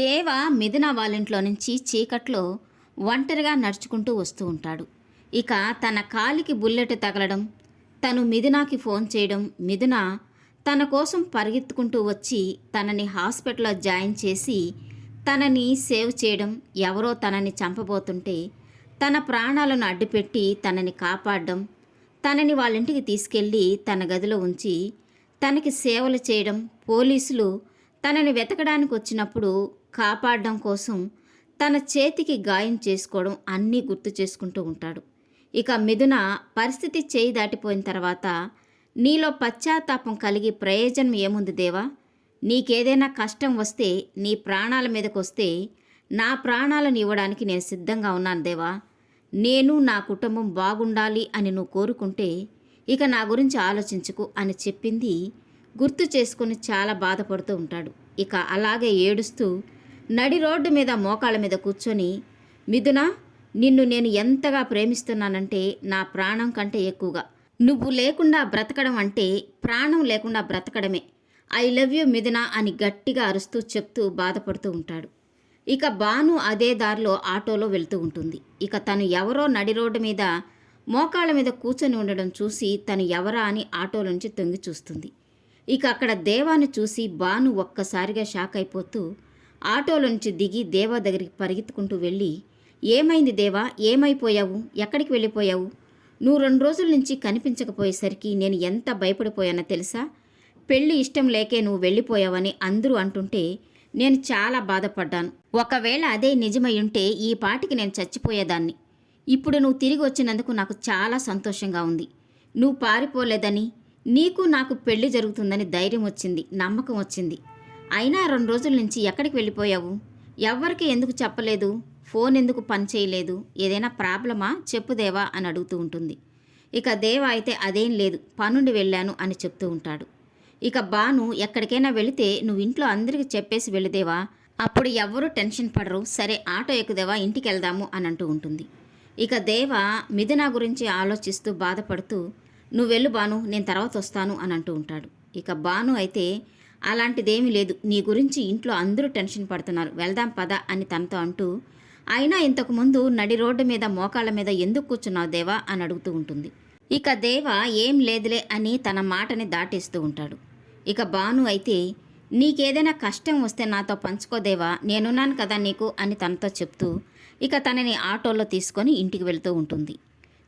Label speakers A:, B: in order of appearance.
A: దేవ మిథున వాళ్ళింట్లో నుంచి చీకట్లో ఒంటరిగా నడుచుకుంటూ వస్తూ ఉంటాడు. ఇక తన కాలికి బుల్లెట్ తగలడం తను మిథునాకి ఫోన్ చేయడం మిథున తన కోసం పరిగెత్తుకుంటూ వచ్చి తనని హాస్పిటల్లో జాయిన్ చేసి తనని సేవ్ చేయడం ఎవరో తనని చంపబోతుంటే తన ప్రాణాలను అడ్డుపెట్టి తనని కాపాడడం తనని వాళ్ళ ఇంటికి తీసుకెళ్ళి తన గదిలో ఉంచి తనకి సేవలు చేయడం పోలీసులు తనని వెతకడానికి వచ్చినప్పుడు కాపాడడం కోసం తన చేతికి గాయం చేసుకోవడం అన్నీ గుర్తు చేసుకుంటూ ఉంటాడు. ఇక మిథున పరిస్థితి చేయి దాటిపోయిన తర్వాత నీలో పశ్చాత్తాపం కలిగి ప్రయోజనం ఏముంది దేవా? నీకేదైనా కష్టం వస్తే నీ ప్రాణాల మీదకు వస్తే నా ప్రాణాలను ఇవ్వడానికి నేను సిద్ధంగా ఉన్నాను దేవా. నేను నా కుటుంబం బాగుండాలి అని నువ్వు కోరుకుంటే ఇక నా గురించి ఆలోచించుకు అని చెప్పింది గుర్తు చేసుకుని చాలా బాధపడుతూ ఉంటాడు. ఇక అలాగే ఏడుస్తూ నడి రోడ్డు మీద మోకాళ్ళ మీద కూర్చొని మిథున నిన్ను నేను ఎంతగా ప్రేమిస్తున్నానంటే నా ప్రాణం కంటే ఎక్కువగా. నువ్వు లేకుండా బ్రతకడం అంటే ప్రాణం లేకుండా బ్రతకడమే. ఐ లవ్ యూ మిథున అని గట్టిగా అరుస్తూ చెప్తూ బాధపడుతూ ఉంటాడు. ఇక బాను అదే దారిలో ఆటోలో వెళ్తూ ఉంటుంది. ఇక తను ఎవరో నడి రోడ్డు మీద మోకాళ్ళ మీద కూర్చొని ఉండడం చూసి తను ఎవరా అని ఆటో నుంచి తొంగి చూస్తుంది. ఇక అక్కడ దేవాన్ని చూసి బాను ఒక్కసారిగా షాక్ అయిపోతూ ఆటోలోంచి దిగి దేవా దగ్గరికి పరిగెత్తుకుంటూ వెళ్ళి ఏమైంది దేవా? ఏమైపోయావు? ఎక్కడికి వెళ్ళిపోయావు? నువ్వు రెండు రోజుల నుంచి కనిపించకపోయేసరికి నేను ఎంత భయపడిపోయానో తెలుసా? పెళ్ళి ఇష్టం లేకే నువ్వు వెళ్ళిపోయావని అందరూ అంటుంటే నేను చాలా బాధపడ్డాను. ఒకవేళ అదే నిజమై ఉంటే ఈ పాటికి నేను చచ్చిపోయేదాన్ని. ఇప్పుడు నువ్వు తిరిగి వచ్చినందుకు నాకు చాలా సంతోషంగా ఉంది. నువ్వు పారిపోలేదని నీకు నాకు పెళ్ళి జరుగుతుందని ధైర్యం వచ్చింది నమ్మకం వచ్చింది. అయినా రెండు రోజుల నుంచి ఎక్కడికి వెళ్ళిపోయావు? ఎవ్వరికి ఎందుకు చెప్పలేదు? ఫోన్ ఎందుకు పని చేయలేదు? ఏదైనా ప్రాబ్లమా? చెప్పు దేవా అని అడుగుతూ ఉంటుంది. ఇక దేవ అయితే అదేం లేదు పనుండి వెళ్ళాను అని చెప్తూ ఉంటాడు. ఇక బాను ఎక్కడికైనా వెళితే నువ్వు ఇంట్లో అందరికీ చెప్పేసి వెళ్ళిదేవా అప్పుడు ఎవ్వరూ టెన్షన్ పడరు సరే ఆటో ఎక్కుదేవా ఇంటికి వెళ్దాము అని అంటూ ఉంటుంది. ఇక దేవ మిథున గురించి ఆలోచిస్తూ బాధపడుతూ నువ్వు వెళ్ళు బాను నేను తర్వాత వస్తాను అని అంటూ ఉంటాడు. ఇక బాను అయితే అలాంటిదేమీ లేదు. నీ గురించి ఇంట్లో అందరూ టెన్షన్ పడుతున్నారు. వెళ్దాం పద అని తనతో అంటూ అయినా ఇంతకుముందు నడి రోడ్డు మీద మోకాళ్ళ మీద ఎందుకు కూర్చున్నావు దేవా అని అడుగుతూ ఉంటుంది. ఇక దేవ ఏం లేదులే అని తన మాటని దాటేస్తూ ఉంటాడు. ఇక బాను అయితే నీకేదైనా కష్టం వస్తే నాతో పంచుకోదేవా నేనున్నాను కదా నీకు అని తనతో చెప్తూ ఇక తనని ఆటోలో తీసుకొని ఇంటికి వెళ్తూ ఉంటుంది.